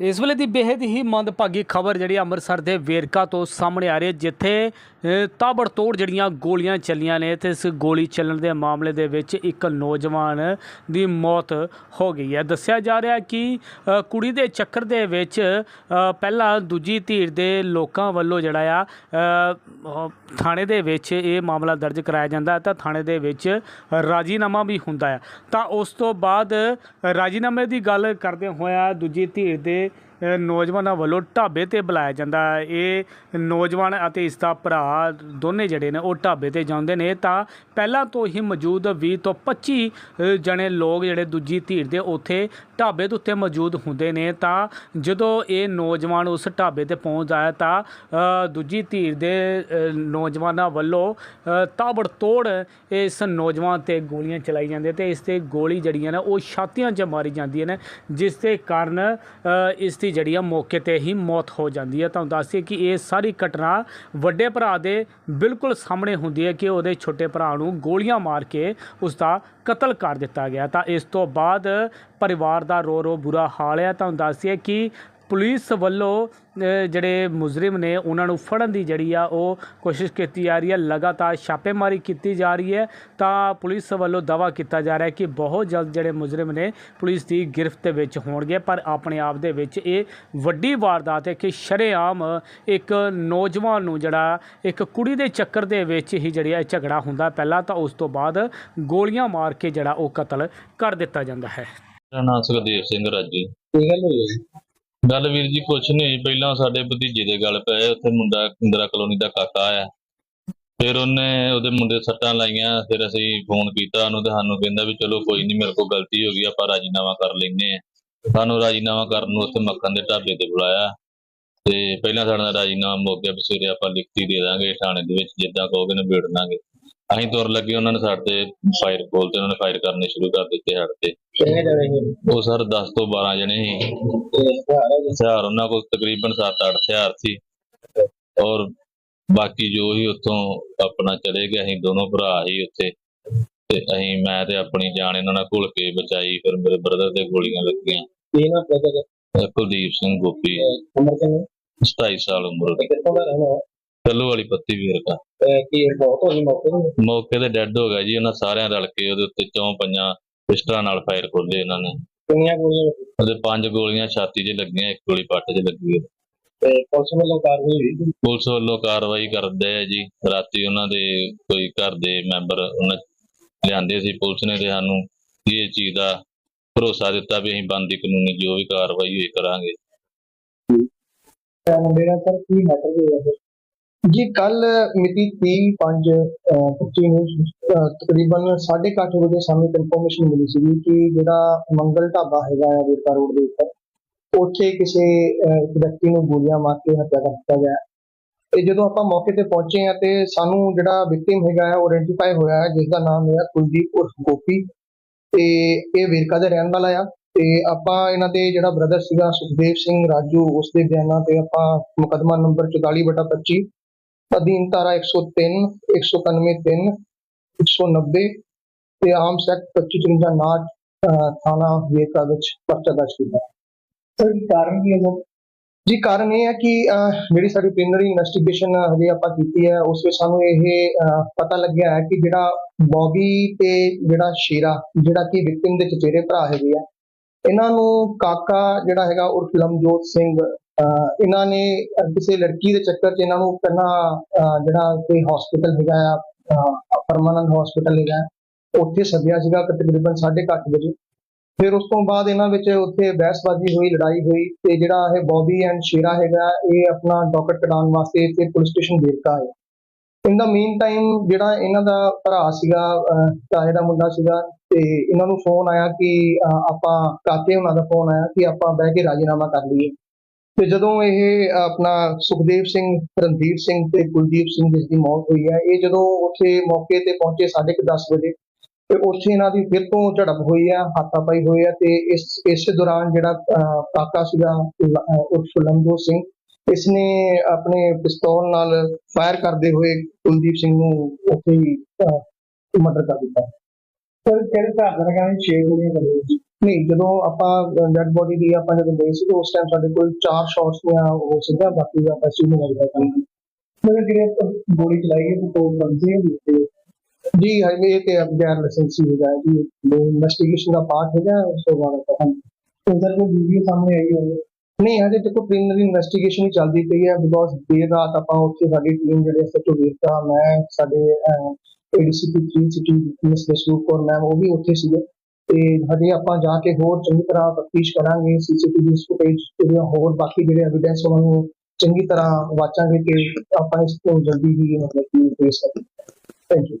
ਇਸ ਵੇਲੇ ਦੀ ਬੇहद ਹੀ ਮੰਦਭਾਗੀ ਖਬਰ ਜਿਹੜੀ ਅੰਮ੍ਰਿਤਸਰ ਦੇ ਵੇਰਕਾ ਤੋਂ ਸਾਹਮਣੇ ਆ ਰਹੀ ਹੈ, ਜਿੱਥੇ ਤਾਬੜਤੋੜ ਜਿਹੜੀਆਂ ਗੋਲੀਆਂ ਚੱਲੀਆਂ ਨੇ, ਤੇ ਇਸ ਗੋਲੀ ਚੱਲਣ ਦੇ ਮਾਮਲੇ ਦੇ ਵਿੱਚ ਇੱਕ ਨੌਜਵਾਨ ਦੀ ਮੌਤ ਹੋ ਗਈ ਹੈ। ਦੱਸਿਆ ਜਾ ਰਿਹਾ ਕਿ ਕੁੜੀ ਦੇ ਚੱਕਰ ਦੇ ਵਿੱਚ ਪਹਿਲਾਂ ਦੂਜੀ ਧੀਰ ਦੇ ਲੋਕਾਂ ਵੱਲੋਂ ਜਿਹੜਾ ਆ ਥਾਣੇ ਦੇ ਵਿੱਚ ਇਹ ਮਾਮਲਾ ਦਰਜ ਕਰਾਇਆ ਜਾਂਦਾ ਤਾਂ ਥਾਣੇ ਦੇ ਵਿੱਚ ਰਾਜੀਨਾਮਾ ਵੀ ਹੁੰਦਾ ਹੈ। ਤਾਂ ਉਸ ਤੋਂ ਬਾਅਦ ਰਾਜੀਨਾਮੇ ਦੀ ਗੱਲ ਕਰਦੇ ਹੋਇਆ ਦੂਜੀ ਧੀਰ ਦੇ ਨੌਜਵਾਨਾਂ ਵੱਲੋਂ ਢਾਬੇ ਤੇ ਬੁਲਾਇਆ ਜਾਂਦਾ ਹੈ। ਇਹ ਨੌਜਵਾਨ ਅਤੇ ਇਸ ਦਾ ਭਰਾ ਦੋਨੇ ਜਿਹੜੇ ਨੇ ਉਹ ਢਾਬੇ ਤੇ ਜਾਂਦੇ ਨੇ ਤਾਂ ਪਹਿਲਾਂ ਤੋਂ ਹੀ ਮੌਜੂਦ 20 ਤੋਂ 25 ਅ, ਜਣੇ ਲੋਕ ਜਿਹੜੇ ਦੂਜੀ ਧਿਰ ਦੇ ਉੱਥੇ ਢਾਬੇ ਦੇ ਉੱਤੇ ਮੌਜੂਦ ਹੁੰਦੇ ਨੇ ਤਾਂ ਜਦੋਂ ਇਹ ਨੌਜਵਾਨ ਉਸ ਢਾਬੇ ਤੇ ਪਹੁੰਚਦਾ ਹੈ ਤਾਂ ਅ, ਦੂਜੀ ਧਿਰ ਦੇ ਅ, ਨੌਜਵਾਨਾਂ ਵੱਲੋਂ ਅ, ਤਾਬੜਤੋੜ ਇਸ ਨੌਜਵਾਨ ਤੇ ਗੋਲੀਆਂ ਚਲਾਈ ਜਾਂਦੀਆਂ ਤੇ ਇਸ ਤੇ ਗੋਲੀ ਜਿਹੜੀਆਂ ਨੇ ਉਹ ਛਾਤੀਆਂ 'ਚ ਮਾਰੀ ਜਾਂਦੀਆਂ ਨੇ ਜਿਸ ਦੇ ਕਾਰਨ ਅ, ਇਸ ਦੀ ਜਿਹੜੀ ਆ ਮੌਕੇ ਤੇ ਹੀ ਮੌਤ ਹੋ ਜਾਂਦੀ ਹੈ। ਤੁਹਾਨੂੰ ਦੱਸੀਏ ਕਿ ਇਹ ਸਾਰੀ ਘਟਨਾ ਵੱਡੇ ਭਰਾ ਦੇ ਬਿਲਕੁਲ ਸਾਹਮਣੇ ਹੁੰਦੀ ਹੈ ਕਿ ਉਹਦੇ ਛੋਟੇ ਭਰਾ ਨੂੰ ਗੋਲੀਆਂ ਮਾਰ ਕੇ ਉਸ ਦਾ ਕਤਲ ਕਰ ਦਿੱਤਾ ਗਿਆ। ਤਾਂ ਇਸ ਤੋਂ ਬਾਅਦ ਪਰਿਵਾਰ ਦਾ ਰੋ ਰੋ ਬੁਰਾ ਹਾਲ ਹੈ। ਤੁਹਾਨੂੰ ਦੱਸੀਏ ਕਿ ਪੁਲਿਸ ਵੱਲੋਂ ਜਿਹੜੇ ਮੁਜਰਮ ਨੇ ਉਹਨਾਂ ਨੂੰ ਫੜਨ ਦੀ ਜਿਹੜੀ ਆ ਉਹ ਕੋਸ਼ਿਸ਼ ਕੀਤੀ ਜਾ ਰਹੀ ਹੈ। ਲਗਾਤਾਰ ਛਾਪੇਮਾਰੀ ਕੀਤੀ ਜਾ ਰਹੀ ਹੈ। ਤਾਂ ਪੁਲਿਸ ਵੱਲੋਂ ਦਾਵਾ ਕੀਤਾ ਜਾ ਰਿਹਾ ਹੈ ਕਿ ਬਹੁਤ ਜਲਦ ਜਿਹੜੇ ਮੁਜਰਮ ਨੇ ਪੁਲਿਸ ਦੀ ਗਿਰਫਤ ਦੇ ਵਿੱਚ ਹੋਣਗੇ। ਪਰ ਆਪਣੇ ਆਪ ਦੇ ਵਿੱਚ ਇਹ ਵੱਡੀ ਵਾਰਦਾਤ ਹੈ ਕਿ ਸ਼ਰੇਆਮ ਇੱਕ ਨੌਜਵਾਨ ਨੂੰ ਜਿਹੜਾ ਇੱਕ ਕੁੜੀ ਦੇ ਚੱਕਰ ਦੇ ਵਿੱਚ ਹੀ ਜਿਹੜੀ ਇਹ ਝਗੜਾ ਹੁੰਦਾ। ਪਹਿਲਾਂ ਤਾਂ ਉਸ ਤੋਂ ਬਾਅਦ ਗੋਲੀਆਂ ਮਾਰ ਕੇ ਜਿਹੜਾ ਉਹ ਕਤਲ ਕਰ ਦਿੱਤਾ ਜਾਂਦਾ ਹੈ। ਮੇਰਾ ਨਾਮ ਸੁਖਦੇਵ ਸਿੰਘ ਰਾਜੀ। ਕੀ ਗੱਲ ਹੋਈ ਹੈ? ਜੀ? ਗੱਲ ਵੀਰ ਜੀ, ਕੁਛ ਨਹੀਂ ਪਹਿਲਾਂ ਸਾਡੇ ਭਤੀਜੇ ਦੇ ਗੱਲ ਪਏ, ਉੱਥੇ ਮੁੰਡਾ ਇੰਦਰਾ ਕਲੋਨੀ ਦਾ ਕਾਕਾ ਆਇਆ। ਫਿਰ ਉਹਨੇ ਉਹਦੇ ਮੁੰਡੇ ਸੱਟਾਂ ਲਾਈਆਂ, ਫਿਰ ਅਸੀਂ ਫੋਨ ਕੀਤਾ, ਉਹਨੂੰ ਤੇ ਸਾਨੂੰ ਕਹਿੰਦਾ ਵੀ ਚਲੋ ਕੋਈ ਨਹੀਂ ਮੇਰੇ ਕੋਲ ਗਲਤੀ ਹੋ ਗਈ, ਆਪਾਂ ਰਾਜੀਨਾਮਾ ਕਰ ਲੈਨੇ ਆ ਸਾਨੂੰ ਰਾਜੀਨਾਮਾ ਕਰਨ ਨੂੰ ਉੱਥੇ ਮੱਖਣ ਦੇ ਢਾਬੇ ਤੇ ਬੁਲਾਇਆ। ਤੇ ਪਹਿਲਾਂ ਸਾਡਾ ਰਾਜੀਨਾਮਾ ਮੁੱਕ ਗਿਆ ਵੀ ਸਵੇਰੇ ਆਪਾਂ ਲਿਖਤੀ ਦੇ ਦਾਂਗੇ ਥਾਣੇ ਦੇ ਵਿੱਚ ਜਿੱਦਾਂ ਕਹੋਗੇ ਨਿਬੇੜ ਦਾਂਗੇ ਅਸੀਂ ਤੁਰ ਲੱਗੇ ਉਹਨਾਂ ਨੇ ਸਾਡੇ ਤੇ ਫਾਇਰ ਖੋਲ੍ਹਤੇ ਉਹਨਾਂ ਨੇ ਫਾਇਰ ਕਰਨੇ ਸ਼ੁਰੂ ਕਰ ਦਿੱਤੇ ਸਾਡੇ ਤੇ। ਕਿੰਨੇ ਜਣੇ ਸੀ? ਉਹ ਸਰ 10 ਤੋਂ 12 ਜਣੇ ਸੀ। ਤੇ ਹਥਿਆਰ ਉਹਨਾਂ ਕੋਲ ਤਕਰੀਬਨ 7-8 ਹਥਿਆਰ ਸੀ। ਔਰ ਬਾਕੀ ਜੋ ਹੀ ਉੱਥੋਂ ਆਪਣਾ ਚਲੇ ਗਏ ਅਸੀਂ ਦੋਨੋਂ ਭਰਾ ਹੀ ਉੱਥੇ। ਤੇ ਅਸੀਂ ਮੈਂ ਤੇ ਆਪਣੀ ਜਾਨ ਇਹਨਾਂ ਨਾਲ ਘੁਲ ਕੇ ਬਚਾਈ ਫਿਰ ਮੇਰੇ ਬ੍ਰਦਰ ਤੇ ਗੋਲੀਆਂ ਲੱਗੀਆਂ। ਕੀ ਨਾ ਇਹ ਕੁਲਦੀਪ ਸਿੰਘ ਗੋਪੀ। ਉਮਰ ਕਿੰਨੀ? 27 ਸਾਲ ਉਮਰ ਤੇ ਕਿੱਥੋਂ ਦਾ ਰਹਿਣਾ ਚੱਲੂ ਵਾਲੀ ਪੱਤੀ ਵੀਰ ਦਾ ਤੇ ਕੀ ਇਹ ਬਹੁਤ ਹੋਈ ਮੌਕੇ ਤੇ? ਮੌਕੇ ਤੇ ਡੈੱਡ ਹੋ ਗਿਆ ਜੀ ਉਹਨਾਂ ਸਾਰਿਆਂ ਰਲ ਕੇ ਉਹਦੇ ਉੱਤੇ ਚੌਂ ਪੰਜਾਂ ਪਿਸਟਲਾਂ ਨਾਲ ਫਾਇਰ ਖੋਲੇ ਇਹਨਾਂ ਨੇ। ਕਿੰਨੀਆਂ ਗੋਲੀਆਂ ਉਹਦੇ ਪੰਜ ਗੋਲੀਆਂ ਛਾਤੀ 'ਚ ਲੱਗੀਆਂ ਇੱਕ ਗੋਲੀ ਪੱਟ 'ਚ ਲੱਗੀ ਹੈ ਤੇ ਪੁਲਿਸ ਵੱਲੋਂ ਕਾਰਵਾਈ ਹੋਈ? ਪੁਲਿਸ ਵੱਲੋਂ ਕਾਰਵਾਈ ਕਰਦੇ ਆ ਜੀ। ਰਾਤੀ ਉਹਨਾਂ ਦੇ ਕੋਈ ਘਰ ਦੇ ਮੈਂਬਰ ਉਹਨਾਂ ਲਿਆਂਦੇ ਸੀ ਪੁਲਿਸ ਨੇ ਤੇ ਸਾਨੂੰ ਇਹ ਚੀਜ਼ ਦਾ ਭਰੋਸਾ ਦਿੱਤਾ ਵੀ ਅਸੀਂ ਬੰਦੀ ਕਾਨੂੰਨੀ ਜੋ ਵੀ ਕਾਰਵਾਈ ਹੋਈ ਕਰਾਂਗੇ। ਮੇਰਾ ਸਰ ਕੀ ਮੈਟਰ ਹੋਇਆ ਜੀ ਕੱਲ ਮਿਤੀ 30 5 25 ਨੂੰ ਅਹ, ਤਕਰੀਬਨ 8:30 ਵਜੇ ਸਾਨੂੰ ਇਨਫੋਰਮੇਸ਼ਨ ਮਿਲੀ ਸੀ ਕਿ ਜਿਹੜਾ ਮੰਗਲ ਢਾਬਾ ਹੈਗਾ ਹੈ ਵੇਰਕਾ ਰੋਡ ਦੇ ਉੱਪਰ ਉੱਥੇ ਕਿਸੇ ਵਿਅਕਤੀ ਨੂੰ ਗੋਲੀਆਂ ਮਾਰ ਕੇ ਹੱਤਿਆ ਕਰ ਦਿੱਤਾ ਗਿਆ। ਹੈ। ਤੇ ਜਦੋਂ ਆਪਾਂ ਮੌਕੇ ਤੇ ਪਹੁੰਚੇ ਆ ਤੇ ਸਾਨੂੰ ਜਿਹੜਾ ਵਿਕਟਿਮ ਹੈਗਾ ਹੈ ਉਹ ਆਇਡੈਂਟੀਫਾਈ ਹੋਇਆ ਹੈ ਜਿਸ ਦਾ ਨਾਮ ਹੈ ਕੁਲਦੀਪ ਉਰਫ ਗੋਪੀ। ਤੇ ਇਹ ਵੇਰਕਾ ਦਾ ਰਹਿਣ ਵਾਲਾ ਆ। ਤੇ ਆਪਾਂ ਇਹਨਾਂ ਦੇ ਜਿਹੜਾ ਬ੍ਰਦਰ ਸੀਗਾ ਸੁਖਦੇਵ ਸਿੰਘ ਰਾਜੂ ਉਸ ਦੇ ਬਿਆਨਾਂ ਤੇ ਆਪਾਂ ਮੁਕਦਮਾ ਨੰਬਰ 44 ਬਟਾ 25 ਅਧੀਨ ਧਾਰਾ 103 191 3 190 ਤੇ ਆਮ ਸੈਕਟ 2553 ਨਾਟ ਥਾਣਾ ਵੇਰਕਾ ਵਿੱਚ ਪਰਚਾ ਦਰਜ ਕੀਤਾ। ਸਰ ਕਾਰਨ ਕੀ ਹੈ ਜੀ ਕਾਰਨ ਇਹ ਹੈ ਕਿ ਜਿਹੜੀ ਸਾਡੀ ਪ੍ਰੀਲਿਮਿਨਰੀ ਇਨਵੈਸਟੀਗੇਸ਼ਨ ਹਜੇ ਆਪਾਂ ਕੀਤੀ ਹੈ ਉਸ ਵਿੱਚ ਸਾਨੂੰ ਇਹ ਪਤਾ ਲੱਗਿਆ ਹੈ ਕਿ ਜਿਹੜਾ ਬੌਬੀ ਤੇ ਜਿਹੜਾ ਸ਼ੇਰਾ ਜਿਹੜਾ ਕਿ ਵਿਕਟਿਮ ਦੇ ਚਚੇਰੇ ਭਰਾ ਹੈਗੇ ਆ ਇਹਨਾਂ ਨੂੰ ਕਾਕਾ ਜਿਹੜਾ ਹੈਗਾ ਉਰਫ ਲਮਜੋਤ ਸਿੰਘ ਇਹਨਾਂ ਨੇ ਕਿਸੇ ਲੜਕੀ ਦੇ ਚੱਕਰ 'ਚ ਇਹਨਾਂ ਨੂੰ ਪਹਿਲਾਂ ਜਿਹੜਾ ਕੋਈ ਹਸਪੀਟਲ ਹੈਗਾ ਆ ਪਰਮਾਨੰਦ ਹਸਪੀਟਲ ਹੈਗਾ, ਉੱਥੇ ਸੱਦਿਆ ਸੀਗਾ ਤਕਰੀਬਨ 8:30 ਵਜੇ। ਫਿਰ ਉਸ ਤੋਂ ਬਾਅਦ ਇਹਨਾਂ ਵਿੱਚ ਉੱਥੇ ਬਹਿਸਬਾਜ਼ੀ ਹੋਈ, ਲੜਾਈ ਹੋਈ ਤੇ ਜਿਹੜਾ ਇਹ ਬੌਬੀ ਐਂਡ ਸ਼ੇਰਾ ਹੈਗਾ, ਇਹ ਆਪਣਾ ਡਾਕਟ ਕਢਾਉਣ ਵਾਸਤੇ ਇੱਥੇ ਪੁਲਿਸ ਸਟੇਸ਼ਨ ਵੇਰਕਾ ਹੈ ਇਨ ਦਾ ਮੀਨ ਟਾਈਮ ਜਿਹੜਾ ਇਹਨਾਂ ਦਾ ਭਰਾ ਸੀਗਾ ਤਾਏ ਦਾ ਮੁੰਡਾ ਸੀਗਾ ਤੇ ਇਹਨਾਂ ਨੂੰ ਫੋਨ ਆਇਆ ਕਿ ਆਪਾਂ ਕਾਕੇ ਉਹਨਾਂ ਦਾ ਫੋਨ ਆਇਆ ਕਿ ਆਪਾਂ ਬਹਿ ਕੇ ਰਾਜੀਨਾਮਾ ਕਰ ਲਈਏ। ਤੇ ਜਦੋਂ ਇਹ ਆਪਣਾ ਸੁਖਦੇਵ ਸਿੰਘ ਰਣਦੀਪ ਸਿੰਘ ਤੇ ਕੁਲਦੀਪ ਸਿੰਘ ਜਿਸ ਦੀ ਮੌਤ ਹੋਈ ਹੈ ਇਹ ਜਦੋਂ ਉੱਥੇ ਮੌਕੇ ਤੇ ਪਹੁੰਚੇ 10:30 ਵਜੇ ਤੇ ਉੱਥੇ ਇਹਨਾਂ ਦੀ ਫਿਰ ਤੋਂ ਝੜਪ ਹੋਈ ਹੈ ਹਾਥਾਪਾਈ ਹੋਈ ਹੈ ਤੇ ਇਸ ਇਸ ਦੌਰਾਨ ਜਿਹੜਾ ਅਹ, ਕਾਕਾ ਸੀਗਾ ਲ- ਅਹ, ਉਰਫ ਲੰਦੋ ਸਿੰਘ ਇਸਨੇ ਆਪਣੇ ਪਿਸਤੌਲ ਨਾਲ ਫਾਇਰ ਕਰਦੇ ਹੋਏ ਕੁਲਦੀਪ ਸਿੰਘ ਨੂੰ ਉੱਥੇ ਹੀ ਮਰਡਰ ਕਰ ਦਿੱਤਾ। ਸਰ ਕਿਹੜੇ ਹਿਸਾਬ ਨਾਲ ਕਹਿੰਦੇ 6 ਗੋਲੀਆਂ ਕਰੀ ਨਹੀਂ ਜਦੋਂ ਆਪਾਂ ਡੈਡ ਬੋਡੀ ਦੀ ਆਪਾਂ ਜਦੋਂ ਗਏ ਸੀ ਉਸ ਟਾਈਮ ਸਾਡੇ ਕੋਲ ਚਾਰ ਸ਼ਾਟਸ ਦੀਆਂ ਉਹ ਸੀਗਾ ਬਾਕੀ ਦਾ ਪੈਸੇ ਨਹੀਂ ਲੱਗਦਾ ਕੰਮ ਮਤਲਬ ਜਿਹੜੇ ਗੋਲੀ ਚਲਾਈ ਹੈ ਉਹ ਬੰਦੇ ਹੁੰਦੇ ਜੀ ਹਾਈਵੇ ਤੇ ਗੈਰ ਲਾਇਸੈਂਸੀ ਹੋ ਜਾਏ ਜੀ। ਇਨਵੈਸਟੀਗੇਸ਼ਨ ਦਾ ਪਾਰਟ ਹੈਗਾ ਉਸ ਤੋਂ ਬਾਅਦ ਪਤਾ ਨਹੀਂ ਸਰ ਕੋਈ ਵੀਡੀਓ ਸਾਹਮਣੇ ਆਈ ਹੋਵੇ। ਨਹੀਂ, ਹਜੇ ਦੇਖੋ ਪ੍ਰੀਲਿਮਿਨਰੀ ਇਨਵੈਸਟੀਗੇਸ਼ਨ ਹੀ ਚੱਲਦੀ ਪਈ ਹੈ ਬਿਕੋਜ਼ ਦੇਰ ਰਾਤ ਆਪਾਂ ਉੱਥੇ ਸਾਡੀ ਟੀਮ ਜਿਹੜੇ ਸੱਚੋ ਵੀਰਤਾ ਮੈਂ, ਸਾਡੇ ADCP 3 city miss Jasvir Kaur ma'am ਉਹ ਵੀ ਉੱਥੇ ਸੀਗੇ। ਤੇ ਹਜੇ ਆਪਾਂ ਜਾ ਕੇ ਹੋਰ ਚੰਗੀ ਤਰ੍ਹਾਂ ਤਫਤੀਸ਼ ਕਰਾਂਗੇ ਸੀਸੀਟੀਵੀ ਫੁਟੇਜ ਜਿਹੜੀਆਂ ਹੋਰ ਬਾਕੀ ਜਿਹੜੇ ਐਵੀਡੈਂਸ ਉਹਨਾਂ ਨੂੰ ਚੰਗੀ ਤਰ੍ਹਾਂ ਵਾਚਾਂਗੇ ਕਿ ਆਪਾਂ ਇਸ ਤੋਂ ਜਲਦੀ ਹੀ ਮਤਲਬ ਕਿ ਫੇਸ ਕਰੀਏ ਥੈਂਕ ਯੂ